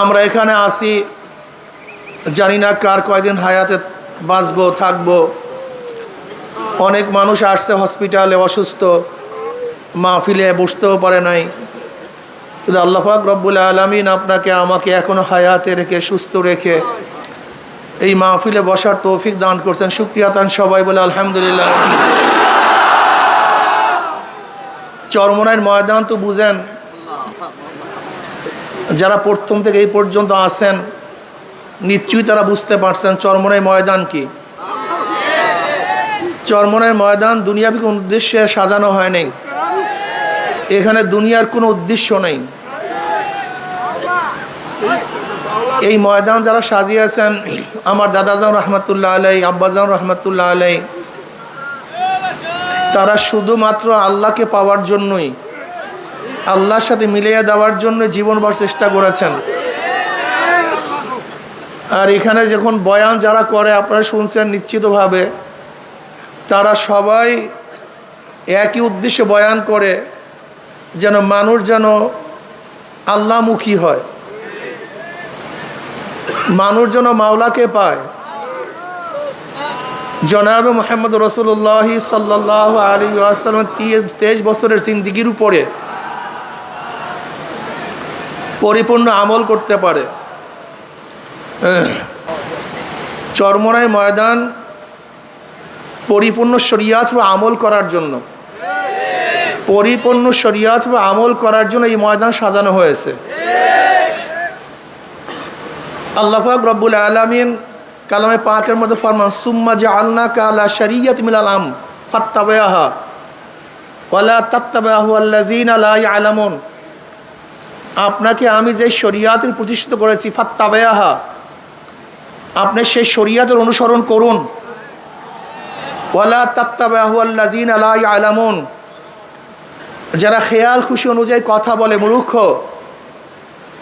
আমরা এখানে আসি জানি না কার কয়দিন হায়াতে বাঁচবো, থাকব। অনেক মানুষ আসছে হসপিটালে অসুস্থ, মাহফিলে বসতেও পারে নাই। আল্লাহাক রব্বুল আলমিন আপনাকে, আমাকে এখনও হায়াতে রেখে, সুস্থ রেখে এই মাহফিলে বসার তৌফিক দান করছেন, শুক্রিয়া তান সবাই বলে আলহামদুলিল্লাহ। চরমনায়ের ময়দান তো বুঝেন যারা প্রথম থেকে এই পর্যন্ত আসেন নিশ্চয়ই তারা বুঝতে পারছেন চরমনায় ময়দান কি। চরমনায় ময়দান দুনিয়াবি কোনো উদ্দেশ্যে সাজানো হয় নাই। এখানে দুনিয়ার কোনো উদ্দেশ্য নেই। এই ময়দান যারা সাজিয়েছেন, আমার দাদাজান রহমতুল্লাহ আলাই আব্বাজান রহমতুল্লাহ আলাই তারা শুধুমাত্র আল্লাহকে পাওয়ার জন্যই আল্লাহর সাথে মিলিয়ে দেওয়ার জন্য জীবনভর চেষ্টা করেছেন। আর এখানে যখন বয়ান যারা করে, আপনারা শুনছেন নিশ্চিতভাবে, তারা সবাই একই উদ্দেশ্যে বয়ান করে যেন মানুষ যেন আল্লাহমুখী হয়। মানুষ যেন মাওলাকে পায়। জনাবে মোহাম্মদ রসুল্লাহ সাল্লাহ আলী আসালাম তেইশ বছরের জিন্দিগির উপরে পরিপূর্ণ আমল করতে পারে। চরমরাই ময়দান পরিপূর্ণ শরিয়াত বা আমল করার জন্য। পরিপূর্ণ শরিয়াত বা আমল করার জন্য এই ময়দান সাজানো হয়েছে। আল্লাহাক রব্বুল আলমিন কালামে পাকের মধ্যে ফরমান, সুম্মা যে আল্লাহ কালা শরিয়ত মিলাল আম ফাত্তাবাহা ওয়ালা তাত্তাবাহু আল্লাজিন আলা আলামুন আপনাকে আমি যে শরিয়াতের প্রতিষ্ঠিত করেছি ফাত্তাবাহা আপনি সেই শরিয়াতের অনুসরণ করুন। ওয়ালা তাত্তাবাহু আল্লাজিন আলা আলামুন যারা খেয়াল খুশি অনুযায়ী কথা বলে, মূর্খ,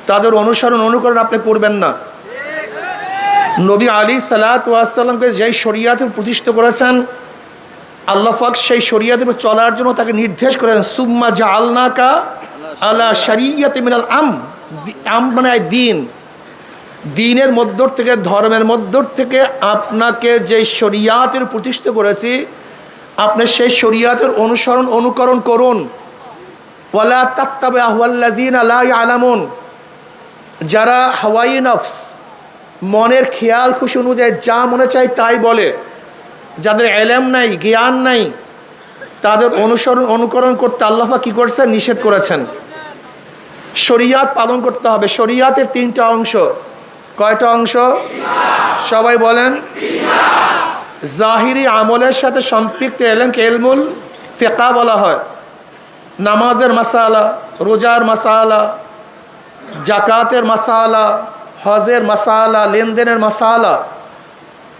তাদের অনুসরণ অনুকরণ আপনি করবেন না। নবী আলী সালাতামকে যেই শরিয়াতে প্রতিষ্ঠিত করেছেন আল্লাহাক সেই শরিয়াতে চলার জন্য তাকে নির্দেশ করেন, সুম্মা জা আলনাকা আল্লাহ শরিয়াতে মিনাল আম। আম মানে দিন। দিনের মধ্য থেকে, ধর্মের মধ্য থেকে আপনাকে যে শরিয়াতের প্রতিষ্ঠিত করেছি, আপনি সেই শরিয়াতের অনুসরণ, অনুকরণ করুন। ওয়ালা তাত্তাবে আহ্লাদিন আল্লাহ আলামুন যারা হাওয়াই নফস, মনের খেয়াল খুশি অনুযায়ী যা মনে চায় তাই বলে। যাদের এলেম নাই, জ্ঞান নাই তাদের অনুসরণ, অনুকরণ করতে আল্লাহা কি করছেন? নিষেধ করেছেন। শরিয়াত পালন করতে হবে। শরিয়াতের তিনটা অংশ। কয়টা অংশ? সবাই বলেন। জাহিরি আমলের সাথে সম্পৃক্ত এলেমকে এলমুল ফেকা বলা হয়। নামাজের মাসালা, রোজার মাসালা জাকাতের মাসালা, হজের মাসালা, লেনদেনের মাসালা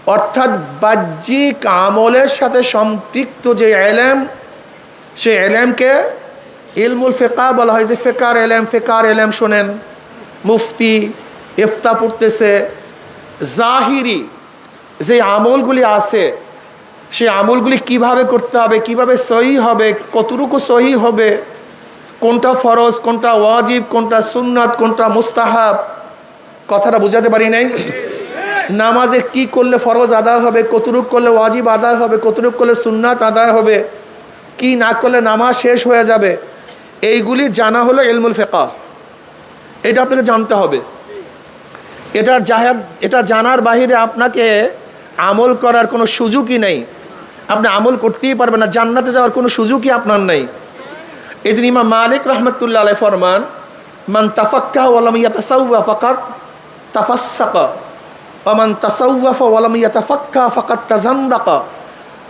অর্থাৎ বাহ্যিক আমলের সাথে সম্পৃক্ত যে এলেম, সে এলেমকে ইলমুল ফেকা বলা হয় যে ফেকার এলেম ফেকার এলেম শোনেন। মুফতি ইফতা পড়তেছে, জাহিরি যে আমলগুলি আছে সেই আমলগুলি কীভাবে করতে হবে, কীভাবে সহি হবে, কতটুকু সহি হবে, কোনটা ফরজ, কোনটা ওয়াজিব, কোনটা সুন্নাত, কোনটা মুস্তাহাব, কথাটা বুঝাতে পারি নাই? নামাজে কি করলে ফরজ আদায় হবে, কতটুক করলে ওয়াজিব আদায় হবে, কতটুক করলে সুন্নাত আদায় হবে, কি না করলে নামাজ শেষ হয়ে যাবে, এইগুলি জানা হলো এলমুল ফেকা এটা আপনাকে জানতে হবে। এটার জাহাদ, এটা জানার বাহিরে আপনাকে আমল করার কোনো সুযোগই নেই। আপনি আমল করতেই পারবেন না, জান্নাতে যাওয়ার কোনো সুযোগই আপনার নেই। এই জন্য ইমাম মালিক রহমতুল্লাহ আলাই ফরমান, মান তাফাক্কা ওয়ালাম ইয়াতাসাউয়া ফাকাত তাফাসসাকা ওয়ামান তাসাউয়াফা ওয়ালাম ইয়াতাফাক্কা ফাকাত তাজান্দাকা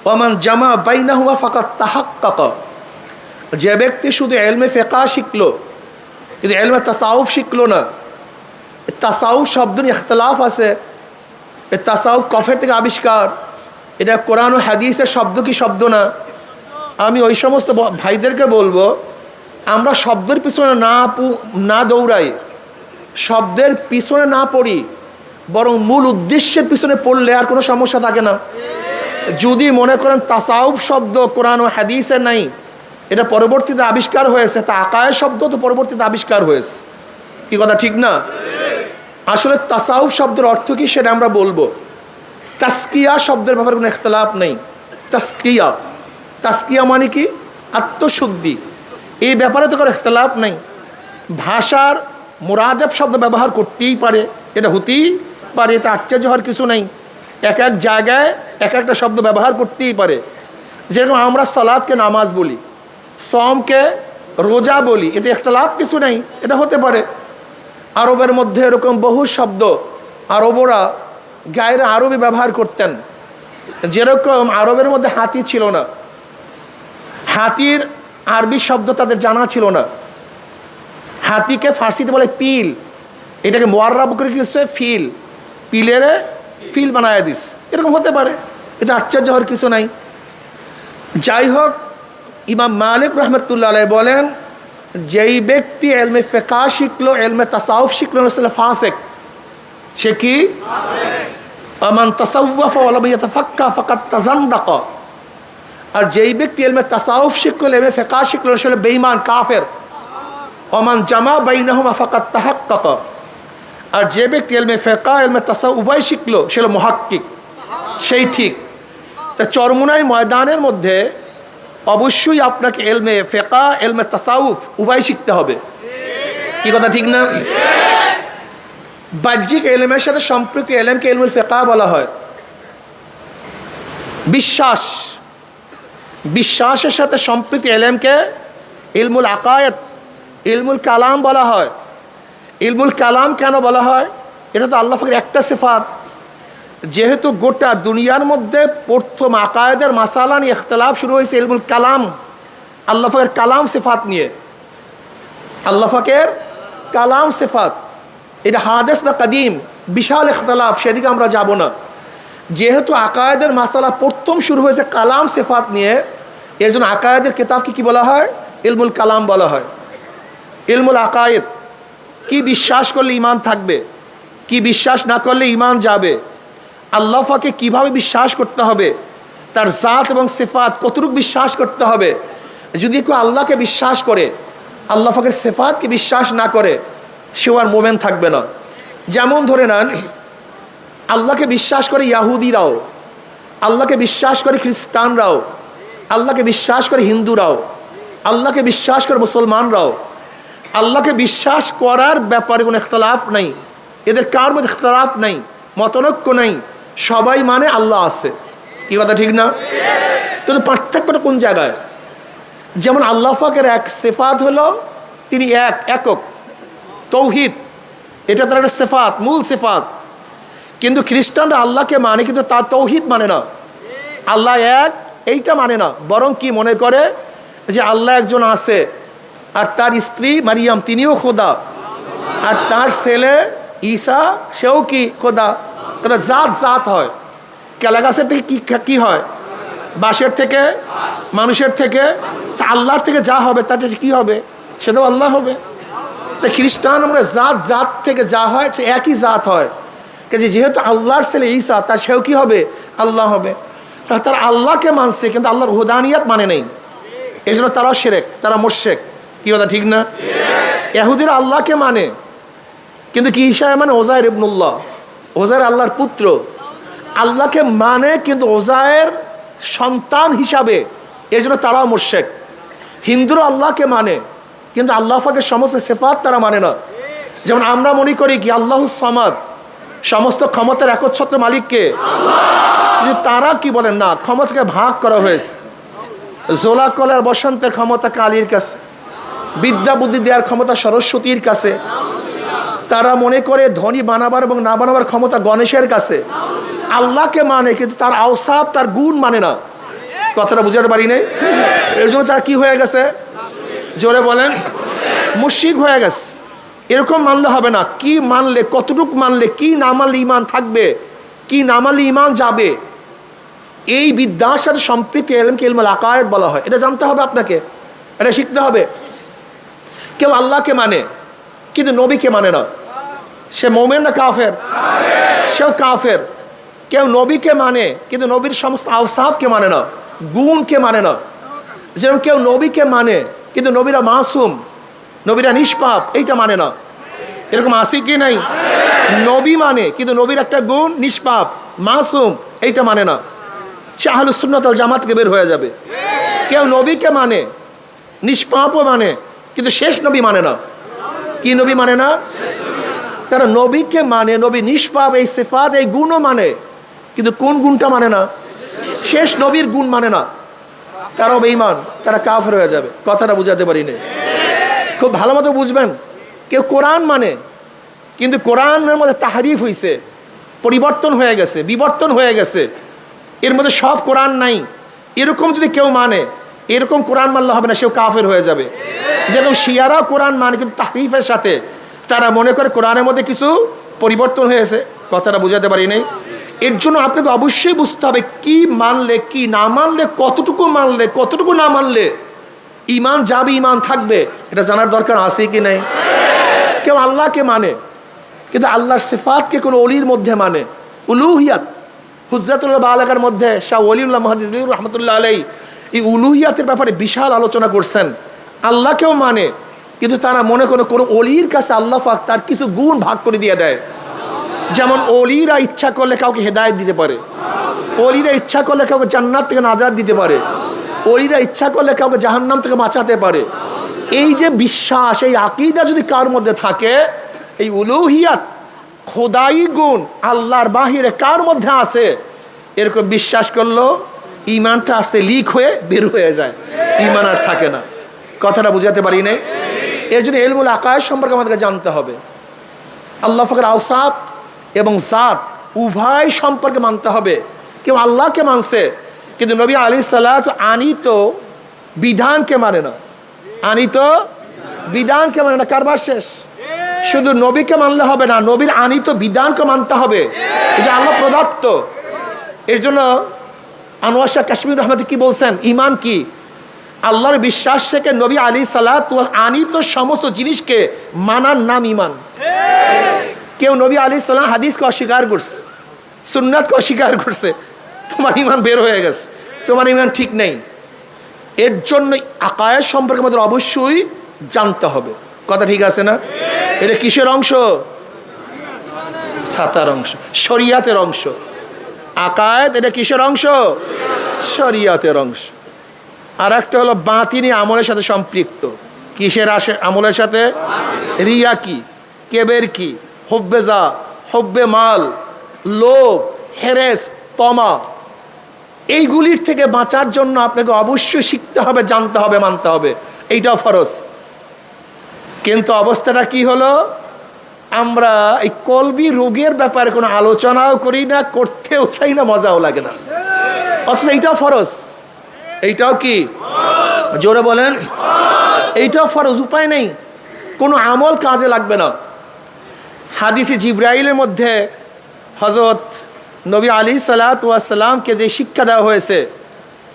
ওয়ামান জামা বাইনাহুয়া ফাকাত তাহাক্কাকা। যে ব্যক্তি শুধু এলমে ফেকা শিখলো, কিন্তু এলমে তাসাউফ শিখলো না তাসাউফ শব্দ নিয়ে ইখতলাফ আছে, এ তাসাউফ কফের থেকে আবিষ্কার, এটা কোরআন ও হাদিসের শব্দ কি শব্দ না? আমি ওই সমস্ত ভাইদেরকে বলব, আমরা শব্দের পিছনে না না দৌড়াই, শব্দের পিছনে না পড়ি। বরং মূল উদ্দেশ্যের পিছনে পড়লে আর কোনো সমস্যা থাকে না। যদি মনে করেন তাসাউফ শব্দ কোরআন ও হাদিসে নাই, এটা পরবর্তীতে আবিষ্কার হয়েছে, তা আকায়ের শব্দ তো পরবর্তীতে আবিষ্কার হয়েছে। কি কথা, ঠিক না? আসলে তাসাউফ শব্দের অর্থ কি সেটা আমরা বলব। তাস্কিয়া শব্দের ব্যাপারে কোনো ইখতলাফ নেই। তাস্কিয়া। তাস্কিয়া মানে কি? আত্মশুদ্ধি। এই ব্যাপারে তো কোনো ইখতলাফ নেই। ভাষার মোরাদেব শব্দ ব্যবহার করতেই পারে, এটা হতেই পারে এটা আশ্চর্য হওয়ার কিছু নেই। এক এক জায়গায় এক একটা শব্দ ব্যবহার করতেই পারে। যেরকম আমরা সলাদকে নামাজ বলি সমকে রোজা বলি, এতে ইখতলাফ কিছু নেই, এটা হতে পারে। আরবের মধ্যে এরকম বহু শব্দ আরবরা গায়ের আরবি ব্যবহার করতেন। যেরকম আরবের মধ্যে হাতি ছিল না, হাতির আরবি শব্দ তাদের জানা ছিল না। হাতিকে ফার্সিতে বলে পিল, এটাকে মোয়ার্রাব করে কিছু ফিল। পিলের ফিল বানায় দিস। এরকম হতে পারে। এটা আশ্চর্য হওয়ার কিছু নাই। যাই হোক ইমাম মালিক রহমতুল্লাহ আলাই বলেন যেই ব্যক্তি এলমে ফেকা শিখলো এলমে তাসাউফ শিখলো ফাঁসেক। সে কি? আমান তাসাউফ ফাক্কা ফাকাত তাজান্দাক আর যেই ব্যক্তি এলমে তাসাউফ শিখলো এলমে ফেকা শিখলো আসলে বেইমান কাফের। অমান জামা বাইনাহুমা ফাকাত তাহাক্কাক। আর যে ব্যক্তি এলমে ফেকা, এলমে তাসা উভয় শিখলো, সে মহাক্কিক। সেই ঠিক। তা চরমুনাই ময়দানের মধ্যে অবশ্যই আপনাকে এলমে ফেকা, এলমে তাসাউফ উভয় শিখতে হবে। কি কথা ঠিক না? বাহ্যিক এলেমের সাথে সম্পৃক্ত এলেমকে এলমুল ফেকা বলা হয়। বিশ্বাস। বিশ্বাসের সাথে সম্পৃক্ত এলেমকে ইলমুল আকায়েত, ইলমুল কালাম বলা হয়। ইলমুল কালাম কেন বলা হয়? এটা তো আল্লাহ একটা সেফাত। যেহেতু গোটা দুনিয়ার মধ্যে প্রথম আকায়েদের মাসালা নিয়ে ইখতলাফ শুরু হয়েছে ইলমুল কালাম। আল্লাহ ফকের কালাম সেফাত নিয়ে। আল্লাহ ফকের কালাম সেফাত। এটা হাদেস না কাদিম? বিশাল ইখতলাফ, সেদিকে আমরা যাব না। যেহেতু আকায়েদের মাসালা প্রথম শুরু হয়েছে কালাম সেফাত নিয়ে, এর জন্য আকায়েদের কেতাবকে কি বলা হয়? ইলমুল কালাম বলা হয়। ইলমুল আকায়েদ। কি বিশ্বাস করলে ইমান থাকবে? কি বিশ্বাস না করলে ইমান যাবে? আল্লাহ ফাকে কীভাবে বিশ্বাস করতে হবে? তার জাত এবং সেফাত কতটুকু বিশ্বাস করতে হবে? যদি কেউ আল্লাহকে বিশ্বাস করে, আল্লাহ ফাকের সেফাতকে বিশ্বাস না করে, সেও আর মোমেন থাকবে না। যেমন ধরে নেন, আল্লাহকে বিশ্বাস করে ইয়াহুদিরাও, আল্লাহকে বিশ্বাস করে খ্রিস্টানরাও, আল্লাহকে বিশ্বাস করে হিন্দুরাও, আল্লাহকে বিশ্বাস করে মুসলমানরাও আল্লাহকে বিশ্বাস করার ব্যাপারে কোনো ইখতলাফ নেই। এদের কার মধ্যে ইখতলাফ নেই, মতনৈক্য নেই। সবাই মানে আল্লাহ আছে। কি কথা ঠিক না? কিন্তু পার্থক্যটা কোন জায়গায়? যেমন আল্লাহ পাকের এক সেফাত হলো, তিনি এক, একক। তৌহিদ, এটা তার একটা সেফাত, মূল সেফাত। কিন্তু খ্রিস্টানরা আল্লাহকে মানে কিন্তু তার তৌহিদ মানে না। আল্লাহ এক, এইটা মানে না। বরং কি মনে করে যে আল্লাহ একজন আছে আর তার স্ত্রী মারিয়াম, তিনিও খোদা। আর তার ছেলে ঈসা, সেও কি খোদা? তারা জাত জাত হয়। কেলা গাছের থেকে কি কি হয়? বাঁশের থেকে? মানুষের থেকে? তা আল্লাহর থেকে যা হবে, তাতে কি হবে? সেটাও আল্লাহ হবে। তা খ্রিস্টান আমরা জাত জাত থেকে যা হয়, সে একই জাত হয়। কাজে যেহেতু আল্লাহর ছেলে ঈসা তার সেও কি হবে? আল্লাহ হবে। তা তার আল্লাহকে মানছে, কিন্তু আল্লাহর হুদানিয়াত মানে নেই। এই জন্য তারা সেরেক, তারা মোর্শেক কি কথা, ঠিক না? এহুদিরা আল্লাহকে মানে। কিন্তু কি হিসাবে মানে? ওজায়ের ইবনুল্লাহ। ওজায়ের আল্লাহর পুত্র। আল্লাহকে মানে কিন্তু ওজায়ের সন্তান হিসাবে। এই জন্য তারাও মোর্শেক হিন্দুরা আল্লাহকে মানে কিন্তু আল্লাহ ফাঁকের সমস্ত সেফাত তারা মানে না। যেমন আমরা মনে করি কি, আল্লাহ সমাদ, সমস্ত ক্ষমতার একচ্ছত্র মালিককে। কিন্তু তারা কি বলেন? না, ক্ষমতাকে ভাগ করা হয়েছে। জোলা কলার বসন্তের ক্ষমতা কালীর কাছে। বিদ্যা বুদ্ধি দেওয়ার ক্ষমতা সরস্বতীর কাছে। তারা মনে করে ধনী বানাবার এবং না বানাবার ক্ষমতা গণেশের কাছে। আল্লাহকে মানে কিন্তু তার আওসাব, তার গুণ মানে না। কথাটা বুঝাতে পারি নাই? এর জন্য তার কি হয়ে গেছে? জোরে বলেন। মুশিক হয়ে গেছে। এরকম মানলে হবে না। কি মানলে, কতটুক মানলে, কি না মানলে ইমান থাকবে, কি না মানলে ইমান যাবে? এই বিদ্যার সাথে সম্পৃক্ত এলমকে এলমাল আকায়ত বলা হয়। এটা জানতে হবে আপনাকে। এটা শিখতে হবে। কেউ আল্লাহকে মানে কিন্তু নবীকে মানে না। সে মোমেন না কাফের? সেও কাফের। কেউ নবীকে মানে কিন্তু নবীর সমস্ত আওসাফকে মানে না, গুণকে মানে না। যেরকম কেউ নবীকে মানে কিন্তু নবীরা মাসুম, নবীরা নিষ্পাপ, এইটা মানে না। এরকম আছে কি নাই? নবী মানে কিন্তু নবীর একটা গুণ, নিষ্পাপ, মাসুম, এইটা মানে না। সে আহলুসুন্নত জামাত থেকে বের হয়ে যাবে। কেউ নবীকে মানে নিষ্পাপও মানে কিন্তু শেষ নবী মানে না। কি নবী মানে না? তারা নবীকে মানে নবী নিষ্পাপ, এই সেফাত, এই গুণও মানে। কিন্তু কোন গুণটা মানে না? শেষ নবীর গুণ মানে না। তারাও বেঈমান, তারা কাফের হয়ে যাবে। কথাটা বুঝাতে পারি না খুব ভালো মতো বুঝবেন। কেউ কোরআন মানে কিন্তু কোরআনের মধ্যে তাহারিফ হয়েছে পরিবর্তন হয়ে গেছে, বিবর্তন হয়ে গেছে। এর মধ্যে সব কোরআন নাই। এরকম যদি কেউ মানে এরকম কোরআন মানলে হবে না, সেও কাফের হয়ে যাবে। যেরকম শিয়ারাও কোরআন মানে কিন্তু তাহরিফের সাথে তারা মনে করে কোরআনের মধ্যে কিছু পরিবর্তন হয়েছে, কথাটা বুঝাতে পারি নাই। এর জন্য আপনাকে অবশ্যই বুঝতে হবে কি মানলে, কি না মানলে, কতটুকু মানলে, কতটুকু না মানলে ইমান যাবে ইমান থাকবে, এটা জানার দরকার আছে কি নাই? কেউ আল্লাহকে মানে কিন্তু আল্লাহর সিফাতকে কোনো অলির মধ্যে মানে। উলুহিয়াত হুজাতুল্লাহ বালাকার মধ্যে শাহ ওলিউল্লাহ মহাদিস রহমতুল্লাহ আলাই এই উলুহিয়াতের ব্যাপারে বিশাল আলোচনা করছেন। আল্লাহকেও মানে কিন্তু তারা মনে করে কোনো অলির কাছে আল্লাহ পাক তার কিছু গুণ ভাগ করে দিয়ে দেয়। যেমন অলিরা ইচ্ছা করলে কাউকে হেদায়ত দিতে পারে। অলিরা ইচ্ছা করলে কাউকে জান্নাত থেকে নাজাদ দিতে পারে। অলিরা ইচ্ছা করলে কাউকে জাহান্নাম থেকে বাঁচাতে পারে। এই যে বিশ্বাস, এই আকিদা যদি কার মধ্যে থাকে, এই উলুহিয়াত খোদাই গুণ আল্লাহর বাহিরে কার মধ্যে আছে? এরকম বিশ্বাস করল ইমানটা আস্তে লিক হয়ে বের হয়ে যায়। ইমান আর থাকে না। কথাটা বুঝাতে পারি নাই? এর জন্য এলমুল আকাশ সম্পর্কে আমাদেরকে জানতে হবে। আল্লাহ ফকর আউসাফ এবং জাত উভয় সম্পর্কে মানতে হবে। কেউ আল্লাহকে মানছে, কিন্তু নবী আলী সাল্লাহ আনিত বিধানকে মানে না। আনিত বিধানকে মানে না। কারবার শেষ। শুধু নবীকে মানলে হবে না, নবীর আনিত বিধানকে মানতে হবে। এটা আল্লাহ প্রদত্ত। এর জন্য আনোয়ার শাহ কাশ্মীর রহমদ কি বলছেন? ইমান কি? আল্লাহর বিশ্বাস থেকে নবী আলী সালাহ আনিত সমস্ত জিনিসকে মানার নাম ইমান। কেউ নবী আলী সাল্লাম হাদিসকে অস্বীকার করছে, সুন্নাতকে অস্বীকার করছে, তোমার ইমান বের হয়ে গেছে, তোমার ইমান ঠিক নেই। এর জন্য আকায়ের সম্পর্কে আমাদের অবশ্যই জানতে হবে। কথা ঠিক আছে না? এটা কিসের অংশ? ছাতার অংশ, শরিয়াতের অংশ। আকায়েত, এটা কিসের অংশ? শরিয়াতের অংশ। আর একটা হলো বাতিনি আমলের সাথে সম্পৃক্ত। কিসের আসে আমলের সাথে? রিয়া কি? কেবের কি? হব্বে যা, হব্বে মাল, লোভ, হেরেস, তমা। এইগুলির থেকে বাঁচার জন্য আপনাকে অবশ্যই শিখতে হবে, জানতে হবে, মানতে হবে। এইটাও ফরজ। কিন্তু অবস্থাটা কি হলো? আমরা এই কলবি রোগের ব্যাপারে কোনো আলোচনাও করি না, করতেও চাই না, মজাও লাগে না। অথচ এইটাও ফরজ। এইটাও কি? জোরে বলেন। এইটাও ফরজ, উপায় নেই। কোনো আমল কাজে লাগবে না। হাদিসি জিব্রাইলের মধ্যে হজরত নবী আলী সালাতামকে যে শিক্ষা দেওয়া হয়েছে,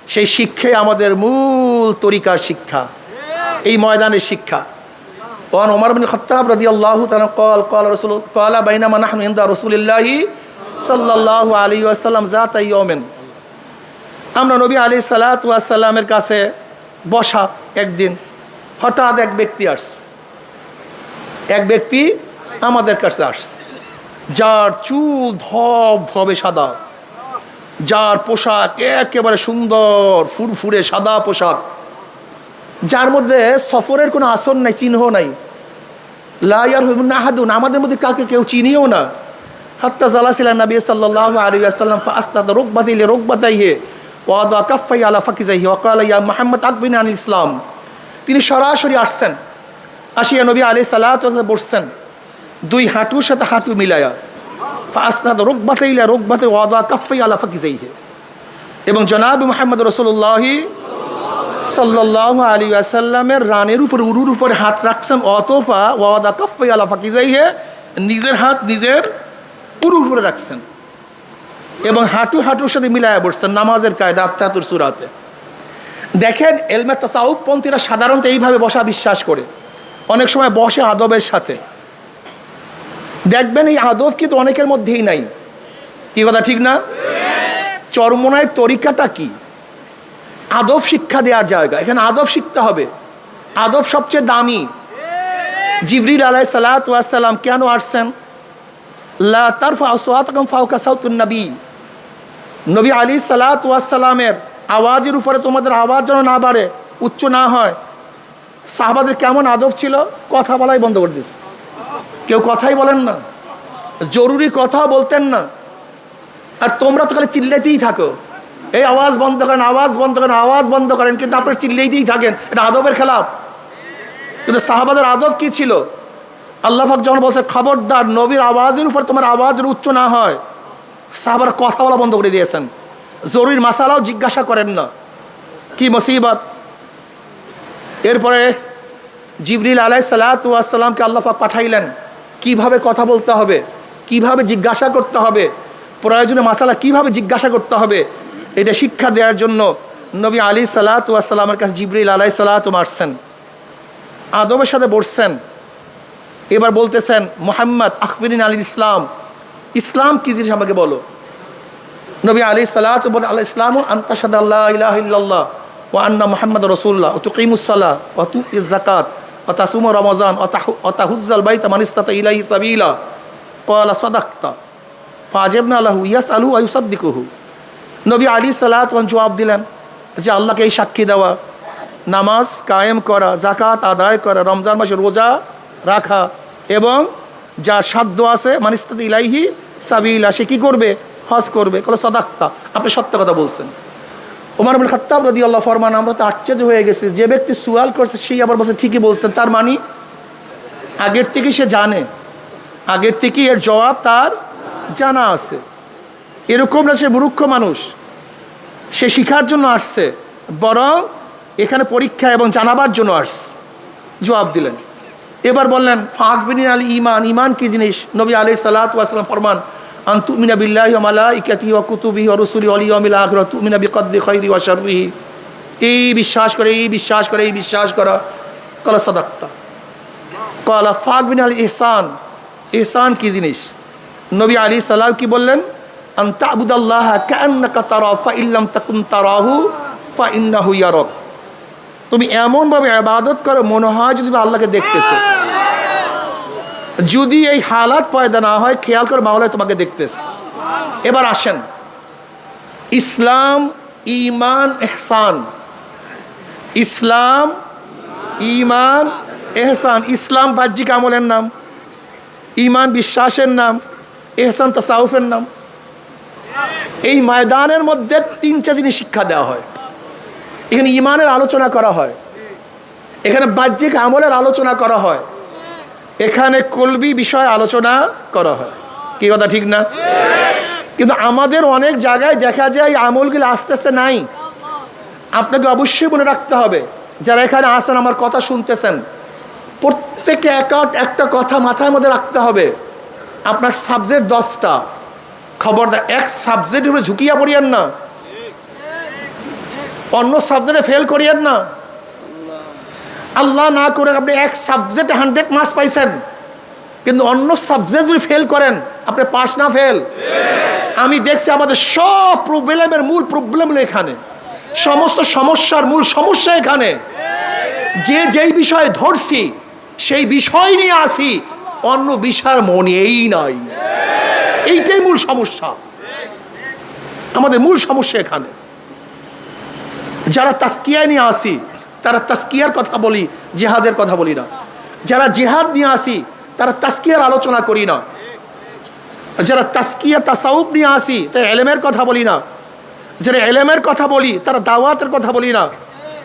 সেই শিক্ষাই আমাদের মূল তরিকার শিক্ষা। এই ময়দানের শিক্ষা। وعن عمر بن الخطاب رضي الله تعالى قال قال رسول قال بينما نحن عند رسول الله صلى الله عليه وسلم ذات يوم আমরা নবী আলী সালাতামের কাছে বসা একদিন হঠাৎ এক ব্যক্তি আসছে এক ব্যক্তি আমাদের কাছে আসছে যার চুল ধব ধবে সাদা যার পোশাক একেবারে সুন্দর ফুরফুরে সাদা পোশাক যার মধ্যে সফরের কোনো আসন নাই চিহ্ন নাই। লাইয়ার হইবুন নাহাদুন আমাদের মধ্যে কাকে কেউ চিনিও না। হাত্তা জালাসিলা নবী সাল্লাহ আলী আসাল্লাম ফাস্তাদ রোগ বাতিলে রোগ বাতাইহে ওয়াদা কাফাই আলা ফাকিজাইহি ওয়াকাল ইয়া মোহাম্মদ আকবিন আল ইসলাম। তিনি সরাসরি আসছেন। আসিয়া নবী আলী সাল্লাহ বসছেন। দুই হাঁটুর সাথে হাঁটু মিলায়া ফাস্তাদ রোগ বাতাইলা রোগ বাতাই ওয়াদা কাফাই আলা ফাকিজাইহে। এবং জনাব মোহাম্মদ রসুল্লাহি সাল্লাহ আলী আসাল্লামের রানের উপর, উরুর হাত রাখছেন ওয়াদা আলা নিজের হাত নিজের উপরে রাখছেন। এবং হাঁটু হাঁটুর সাথে বসছেন নামাজের কায়দা আত্মাতুর সুরাতে। দেখেন এলমে তাসাউপপন্থীরা সাধারণত এইভাবে বসা বিশ্বাস করে। অনেক সময় বসে আদবের সাথে। দেখবেন এই আদব কিন্তু অনেকের মধ্যেই নাই। কি কথা, ঠিক না? চরমনায় তরিকাটা কি? আদব শিক্ষা দেওয়ার জায়গা। এখানে আদব শিখতে হবে। আদব সবচেয়ে দামি। জিবরিল আলাই সালাতাম কেন আসছেন? নবী। নবী আলী সালাতামের আওয়াজের উপরে তোমাদের আওয়াজ যেন না বাড়ে, উচ্চ না হয়। সাহাবাদের কেমন আদব ছিল? কথা বলাই বন্ধ করে দিস। কেউ কথাই বলেন না। জরুরি কথা বলতেন না। আর তোমরা তো খালি চিল্লাইতেই থাকো। এই আওয়াজ বন্ধ করেন, আওয়াজ বন্ধ করেন, আওয়াজ বন্ধ করেন, কিন্তু আপনারা দিয়েই থাকেন। এটা আদবের খেলাফ। কিন্তু সাহাবাদের আদব কি ছিল? আল্লাহ পাক যখন বলছে, খবরদার, নবীর আওয়াজের উপর তোমার আওয়াজ উচ্চ না হয়। সাহাবার কথা বলা বন্ধ করে দিয়েছেন। জরুরি মাসালাও জিজ্ঞাসা করেন না। কি মুসিবত? এরপরে জিবরিল আলাই সালাতামকে আল্লাহ পাক পাঠাইলেন। কীভাবে কথা বলতে হবে? কীভাবে জিজ্ঞাসা করতে হবে? প্রয়োজনে মাসালা কীভাবে জিজ্ঞাসা করতে হবে? এটা শিক্ষা দেওয়ার জন্য নবী আলী সালাতামের কাছে জিবরিল আলাই সালাতম আসছেন আদবের সাথে বসছেন। এবার বলতেছেন, মোহাম্মদ আখবরিন আলী ইসলাম ইসলাম কি জিনিস আমাকে বলো? নবী আলী সালাত আল্লাহ ইসলাম আন্তাসাদ আল্লাহ ইলাহ ইল্লাল্লাহ ও আন্না মোহাম্মদ রসুল্লাহ ও তুকিমুসাল্লাহ ও তু জাকাত ও তাসুম রমজান ও তাহুজ্জাল বাইতা মানিস্তাতা ইলাহি সাবিলা। কলা সদাক্তা ফাজেবনা আলাহু ইয়াস আলু আয়ুসাদ্দিকুহু নবী আলী সালাত জবাব দিলেন যে আল্লাহকে এই সাক্ষী দেওয়া, নামাজ কায়েম করা জাকাত আদায় করা, রমজান মাসে রোজা রাখা এবং যা সাধ্য আছে মানিস্তাদ ইলাইহি সাবিলা, সে কী করবে? হজ করবে। কলে, সদাক্তা। আপনি সত্য কথা বলছেন। ওমর আবুল খাত্তাব রদি আল্লাহ ফরমান, আমরা তো আশ্চর্য হয়ে গেছি। যে ব্যক্তি সুয়াল করছে, সেই আবার বলছে, ঠিকই বলছেন। তার মানে আগের থেকে সে জানে। আগের থেকে এর জবাব তার জানা আছে। এরকম না সে মূর্খ মানুষ। সে শিখার জন্য আসছে, বরং এখানে পরীক্ষা এবং জানাবার জন্য আসছে। জবাব দিলেন। এবার বললেন ফাকবিন আল ইমান ইমান কি জিনিস? নবী আলি সাল্লাম ফরমান ওয়াল ইয়াউমিল আখির ওয়া তুমিনা এই বিশ্বাস করে, এই বিশ্বাস করে, এই বিশ্বাস কলা কলা কি জিনিস? নবী আলী সাল্লাম কি বললেন? আন তাবুদাল্লাহ কান্নাকা তারা ফা ইল্লাম তাকুন তারাহু ফা ইন্নাহু তুমি এমনভাবে আবাদত করো, মনে হয় যদি আল্লাহকে দেখতেছো। যদি এই হালাত পয়দা না হয়, খেয়াল করে মাওলায় তোমাকে দেখতেছ। এবার আসেন। ইসলাম ইমান এহসান। ইসলাম ইমান এহসান। ইসলাম বাহ্যিক আমলের নাম। ইমান বিশ্বাসের নাম। এহসান তাসাউফের নাম। এই ময়দানের মধ্যে তিনটা জিনিস শিক্ষা দেওয়া হয়। এখানে ইমানের আলোচনা করা হয়। এখানে বাহ্যিক আমলের আলোচনা করা হয়। এখানে কলবি বিষয়ে আলোচনা করা হয়। কি কথা, ঠিক না? কিন্তু আমাদের অনেক জায়গায় দেখা যায় আমলগুলো আস্তে আস্তে নাই। আপনাকে অবশ্যই মনে রাখতে হবে, যারা এখানে আসেন আমার কথা শুনতেছেন, প্রত্যেকে একটা কথা মাথার মধ্যে রাখতে হবে। আপনার সাবজেক্ট দশটা। খবরদার এক সাবজেক্ট হলে ঝুঁকিয়া পড়িয়েন না। অন্য সাবজেক্টে ফেল করিয়েন না। আল্লাহ না করে আপনি এক সাবজেক্টে হান্ড্রেড মার্কস পাইছেন। কিন্তু অন্য সাবজেক্ট যদি ফেল করেন, আপনি পাস না ফেল আমি দেখছি আমাদের সব প্রবলেমের মূল প্রবলেম এখানে। সমস্ত সমস্যার মূল সমস্যা এখানে। যে যেই বিষয়ে ধরছি, সেই বিষয় নিয়ে আসি, অন্য বিষয়ের মনেই নাই। এইটাই মূল সমস্যা। আমাদের মূল সমস্যা এখানে। যারা তাস্কিয়ায় নিয়ে আসি, তারা তাস্কিয়ার কথা বলি, জেহাদের কথা বলি না। যারা জেহাদ নিয়ে আসি, তারা তাস্কিয়ার আলোচনা করি না। যারা তাস্কিয়া, তাসাউফ নিয়ে আসি তাই এলেমের কথা বলি না। যারা এলেমের কথা বলি, তারা দাওয়াতের কথা বলি না।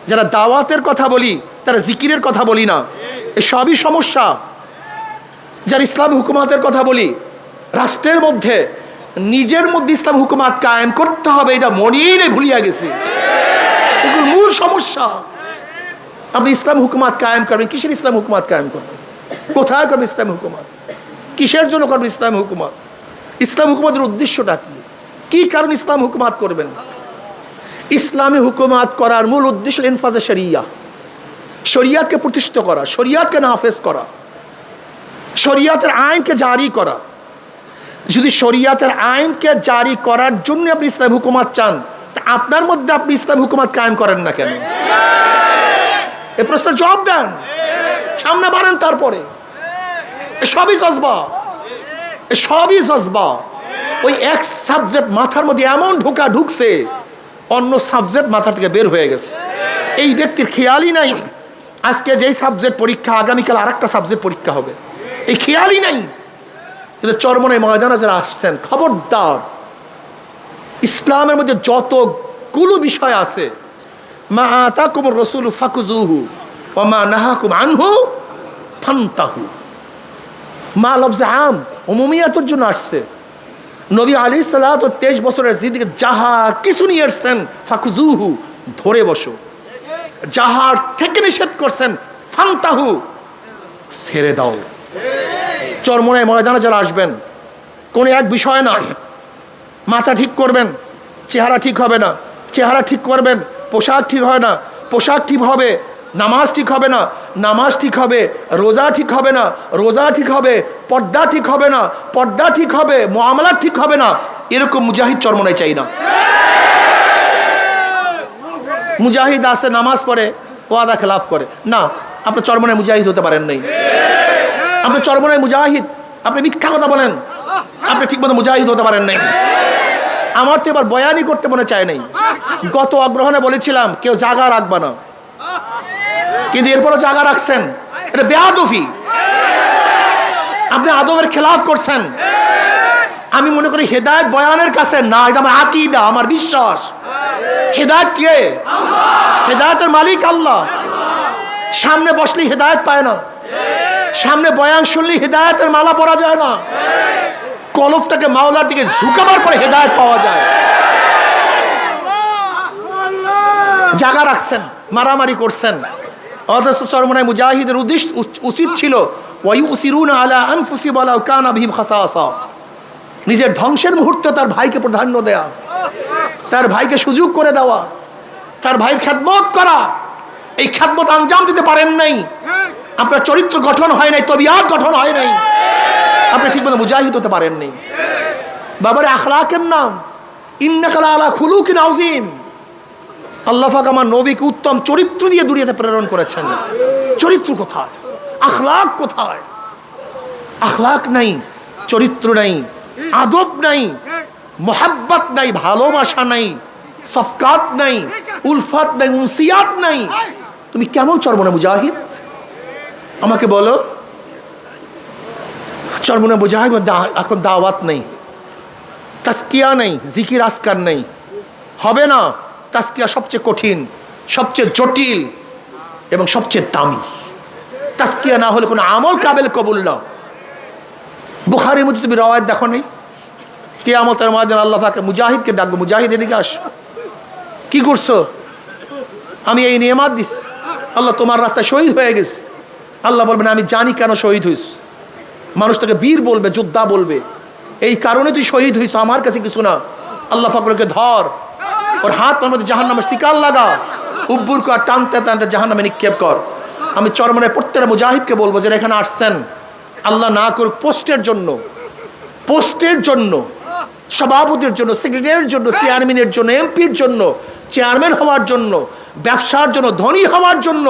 যারা দাওয়াতের কথা বলি, তারা জিকিরের কথা বলি না। এ সবই সমস্যা। যারা ইসলাম হুকুমাতের কথা বলি রাষ্ট্রের মধ্যে নিজের মধ্যে ইসলাম হুকুমাত কায়েম করতে হবে, এটা নেই ভুলিয়া গেছে। এগুলো মূল সমস্যা। আপনি ইসলাম হুকুমাত কায়েম করবেন কিসের ইসলাম হুকুমাত কায়েম করবেন কোথায় করবেন ইসলাম হুকুমাত? কিসের জন্য করবেন ইসলাম হুকুমাত? ইসলাম হুকুমাতের উদ্দেশ্যটা কি? কি কারণ ইসলাম হুকুমাত করবেন? ইসলামী হুকুমাত করার মূল উদ্দেশ্য ইনফাজে শরিয়া। শরিয়াতকে প্রতিষ্ঠিত করা, শরিয়াতকে নাফেজ করা। শরিয়াতের আইনকে জারি করা। যদি শরিয়াতের আইনকে জারি করার জন্য আপনি ইসলাম হুকুমাত চান আপনার মধ্যে আপনি ইসলাম হুকুমাত কায়েম করেন না কেন? এ প্রশ্নের জবাব দেন। সামনে বাড়েন তারপরে। সবই জজবা। সবই জজবা। ওই এক সাবজেক্ট মাথার মধ্যে এমন ঢোকা ঢুকছে, অন্য সাবজেক্ট মাথা থেকে বের হয়ে গেছে। এই ব্যক্তির খেয়ালই নাই, আজকে যেই সাবজেক্ট পরীক্ষা, আগামীকাল আর একটা সাবজেক্ট পরীক্ষা হবে। এই খেয়ালই নাই। কিন্তু চরমনে ময়দানে আসছেন, খবরদার। ইসলামের মধ্যে যতগুলো বিষয় আছে, মা আতাকুম রসুল ফাকুজুহু ও মা নাহাকুম আনহু ফান্তাহু। মা লফজে আম অমুমিয়াতের জন্য আসছে। নবী আলী সাল্লাহ তেইশ বছরের জিদিকে যাহা কিছু নিয়ে এসছেন ফাকুজুহু ধরে বসো। যাহার থেকে নিষেধ করছেন, ফান্তাহু, ছেড়ে দাও। চরমনায় ময়দানে যারা আসবেন, কোন এক বিষয় না। মাথা ঠিক করবেন, চেহারা ঠিক হবে না। চেহারা ঠিক করবেন, পোশাক ঠিক হয় না। পোশাক ঠিক হবে, নামাজ ঠিক হবে না। নামাজ ঠিক হবে, রোজা ঠিক হবে না। রোজা ঠিক হবে, পর্দা ঠিক হবে না। পর্দা ঠিক হবে, মামলা ঠিক হবে না। এরকম মুজাহিদ চরমনায় চাই না। মুজাহিদ আসে, নামাজ পড়ে, ওয়াদা খেলাফ করে। না, আপনার চরমনায় মুজাহিদ হতে পারেন নাই। আপনি চরমনায় মুজাহিদ। আপনি মিথ্যা কথা বলেন। আপনি ঠিকমতো মুজাহিদ হতে পারেন নাই। আমার তো এবার বয়ানি করতে মনে চায় নাই। গত অগ্রহণে বলেছিলাম, কেউ জাগা রাখবা না। কিন্তু এরপরও জাগা রাখছেন। এটা বেয়াদফি আপনি আদমের খেলাফ করছেন। আমি মনে করি হেদায়ত বয়ানের কাছে না, এটা আমার আকিদা, আমার বিশ্বাস। হেদায়ত কে? হেদায়তের মালিক আল্লাহ। সামনে বসলেই হেদায়ত পায় না। সামনে বয়ান শুনলেই হেদায়তের মালা পরা যায় না। কলফটাকে মাওলার দিকে ঝুঁকাবার পরে হেদায়ত পাওয়া যায়। জাগা রাখছেন, মারামারি করছেন। অথচ চরমনায় মুজাহিদের উদ্দেশ্য উচিত ছিল নিজের ধ্বংসের মুহূর্তে তার ভাইকে প্রাধান্য দেয়া, তার ভাইকে সুযোগ করে দেওয়া, তার ভাইয়ের খ্যাতমত করা। এই খ্যাতমত আঞ্জাম দিতে পারেন নাই। আপনার চরিত্র গঠন হয় নাই তবিয়াত গঠন হয় নাই। আপনি ঠিকমতো মুজাহিদ হতে পারেননি। বাবারে আখলাকের নাম। ইন্নাকালা আমার নবীকে উত্তম চরিত্র দিয়ে প্রেরণ করেছেন। চরিত্র কোথায়? আখলাক কোথায়? আখলাক নাই, চরিত্র নাই, আদব নাই, মোহাব্বত নাই, ভালোবাসা নাই, সফকাত নাই, উলফাত নাই, উনসিয়াত নাই। তুমি কেমন চর্মনা মুজাহিদ? আমাকে বলো, চর্মনা মুজাহিদ এখন দাওয়াত নেই তাস্কিয়া নেই, জিকির আসকার নেই, হবে না তাস্কিয়া সবচেয়ে কঠিন, সবচেয়ে জটিল এবং সবচেয়ে দামি। তাস্কিয়া না হলে কোনো আমল কাবেল কবুল না। বুখারির মধ্যে তুমি রওয়ায়ত দেখো নেই কে আমতের মাধ্যমে আল্লাহ পাকে মুজাহিদকে ডাকবো, মুজাহিদ, এদিকে আস। কি করছ? আমি এই নিয়ে নিয়মাত দিস। আল্লাহ তোমার রাস্তায় শহীদ হয়ে গেছে। আল্লাহ বলবেন, আমি জানি কেন শহীদ হইস। মানুষ তোকে বীর বলবে, যোদ্ধা বলবে। এই কারণে তুই শহীদ হইস, আমার কাছে কিছু না। আল্লাহ ফাকরকে ধর। ওর হাত তোর মধ্যে জাহান নামে শিকার লাগা। উব্বুর কর, টানতে টানতে জাহান নামে নিক্ষেপ কর। আমি চরমনে প্রত্যেকটা মুজাহিদকে বলব যে এখানে আসছেন, আল্লাহ না করুক, পোস্টের জন্য পোস্টের জন্য, সভাপতির জন্য, সেক্রেটারির জন্য, চেয়ারম্যানের জন্য, এমপির জন্য, চেয়ারম্যান হওয়ার জন্য, ব্যবসার জন্য, ধনী হওয়ার জন্য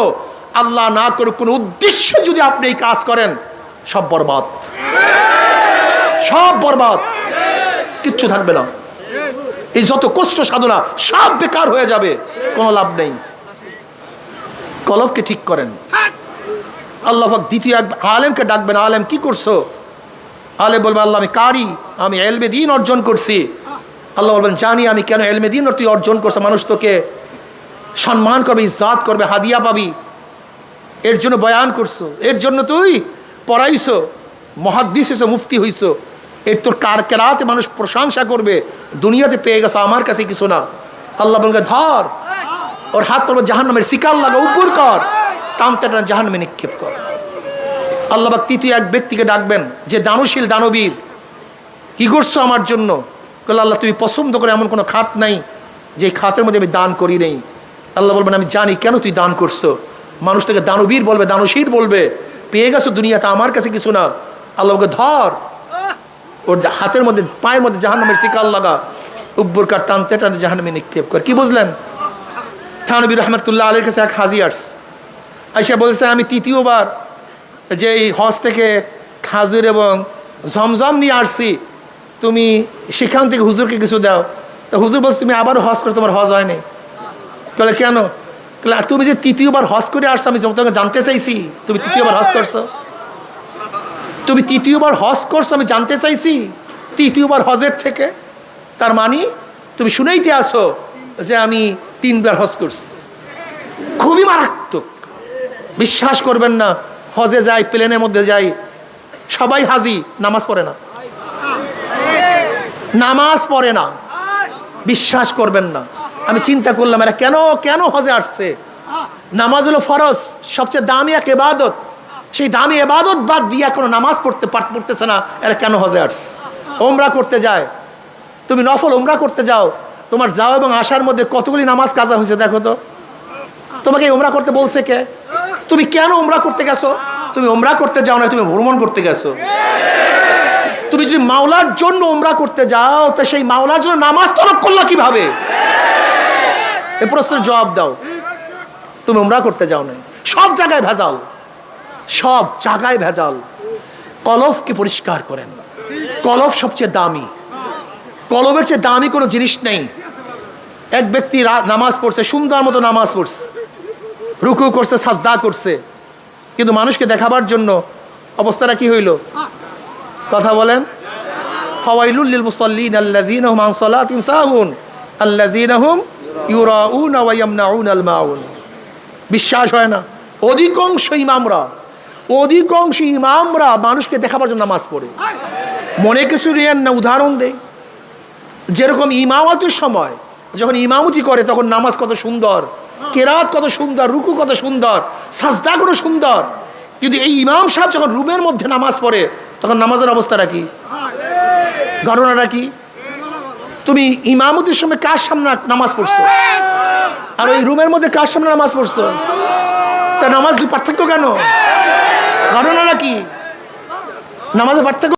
আল্লাহ না করে কোনো উদ্দেশ্যে যদি আপনি এই কাজ করেন, সব বরবাদ। সব বরবাদ। কিচ্ছু থাকবে না। এই যত কষ্ট সাধনা, সব বেকার হয়ে যাবে, কোনো লাভ নেই। কলবকে ঠিক করেন। আল্লাহ পাক দ্বিতীয় আলেমকে ডাকবেন, আলেম, কি করছ? আলেম বলবে, আল্লাহ, আমি কারি, আমি এলমে দিন অর্জন করছি। আল্লাহ বলবেন, জানি আমি কেন এলমে দিন তুই অর্জন করছ, মানুষ তোকে সম্মান করবে ইজাত করবে, হাদিয়া পাবি। এর জন্য বয়ান করছ, এর জন্য তুই পড়াইছো, মহাদ্দিস হয়েছো মুফতি হইছো। এর তোর কার কেরাতে মানুষ প্রশংসা করবে? দুনিয়াতে পেয়ে গেছো, আমার কাছে কিছু না। আল্লাহ বলবে, ধর, ওর হাত তোর জাহান নামের শিকার লাগা উপর কর। টানতে টান জাহান নামে নিক্ষেপ কর। আল্লাহ বাক তৃতীয় এক ব্যক্তিকে ডাকবেন, যে দানশীল দানবীর, কি করছ আমার জন্য? বলে, আল্লাহ, তুমি পছন্দ করে এমন কোনো খাত নাই যে খাতের মধ্যে আমি দান করি নেই। আল্লাহ বলবেন, আমি জানি কেন তুই দান করছ? মানুষ থেকে দানবীর বলবে দানশীল বলবে, পেয়ে গেছো দুনিয়াতে, আমার কাছে কিছু না। আল্লাহ ওকে ধর। ওর হাতের মধ্যে, পায়ের মধ্যে জাহান্নামের শিকাল লাগা। উব্বর কার টানতে টানতে জাহান্নামে নিক্ষেপ কর। কি বুঝলেন? থানবী রহমতুল্লাহ আলীর কাছে এক হাজি আর্স আইসা বলছে, আমি তৃতীয়বার যে এই হজ থেকে খাজুর এবং ঝমঝম নিয়ে আসছি। তুমি সেখান থেকে হুজুরকে কিছু দাও। তো হুজুর বলছে, তুমি আবারও হজ করো, তোমার হজ হয়নি। বলে, কেন? তুমি যে তৃতীয়বার হজ করে আসছো, আমি তোমাকে জানতে চাইছি। তুমি তৃতীয়বার হজ করছ। তুমি তৃতীয়বার হজ করছ, আমি জানতে চাইছি। তৃতীয়বার হজের থেকে। তার মানে তুমি শুনেইতে আসো যে আমি তিনবার হজ করছি। খুবই মারাত্মক। বিশ্বাস করবেন না, হজে যাই, প্লেনের মধ্যে যাই, সবাই হাজি, নামাজ পড়ে না। নামাজ পড়ে না। বিশ্বাস করবেন না। আমি চিন্তা করলাম, এরা কেন কেন হজে আসছে? নামাজ হলো ফরজ, সবচেয়ে দামি এক এবাদত সেই দামি এবাদত বাদ দিয়া কোনো নামাজ পড়তে পার- পড়তেছে না, এরা কেন হজে আসছে? ওমরা করতে যায়। তুমি নফল ওমরা করতে যাও। তোমার যাও এবং আসার মধ্যে কতগুলি নামাজ কাজা হয়েছে দেখো তো। তোমাকে ওমরা করতে বলছে কে? তুমি কেন ওমরা করতে গেছো? তুমি ওমরা করতে যাও না, তুমি ভ্রমণ করতে গেছো। তুমি যদি মাওলার জন্য ওমরা করতে যাও, তা সেই মাওলার জন্য নামাজ তরক করলা কীভাবে? এ প্রশ্নের জবাব দাও। তুমি ওমরা করতে যাও না সব জায়গায় ভেজাল। সব জায়গায় ভেজাল। কলফকে পরিষ্কার করেন? কলফ সবচেয়ে দামি। কলবের চেয়ে দামি কোনো জিনিস নেই। এক ব্যক্তি নামাজ পড়ছে, সুন্দর মতো নামাজ পড়ছে। রুকু করছে, সাজদা করছে। কিন্তু মানুষকে দেখাবার জন্য অবস্থাটা কি হইল? কথা বলেন। ফাওয়াইলুল লিল মুসাল্লিন আল্লাযীনা হুম আন সালাতিহিম সাহুন। আল্লাযীনা হুম ইউরাউনা ওয়া ইয়ামনাউন আল মাউন বিশ্বাস হয় না। অধিকাংশ ইমামরা। অধিকাংশ ইমামরা মানুষকে দেখাবার জন্য নামাজ পড়ে। মনে কিছু নিয়েন না, উদাহরণ দেই। যেরকম ইমামতির সময় যখন ইমামতি করে, তখন নামাজ কত সুন্দর, কেরাত কত সুন্দর, রুকু কত সুন্দর, সাজদা কত সুন্দর। কিন্তু এই ইমাম সাহেব যখন রুমের মধ্যে নামাজ পড়ে, তখন নামাজের অবস্থাটা কি? ঘটনাটা কি? তুমি ইমামতির সময় কার সামনে নামাজ পড়ছো? আর ওই রুমের মধ্যে কার সামনে নামাজ পড়ছো? তা নামাজ দুই পার্থক্য কেন? ঘটনা নাকি নামাজের পার্থক্য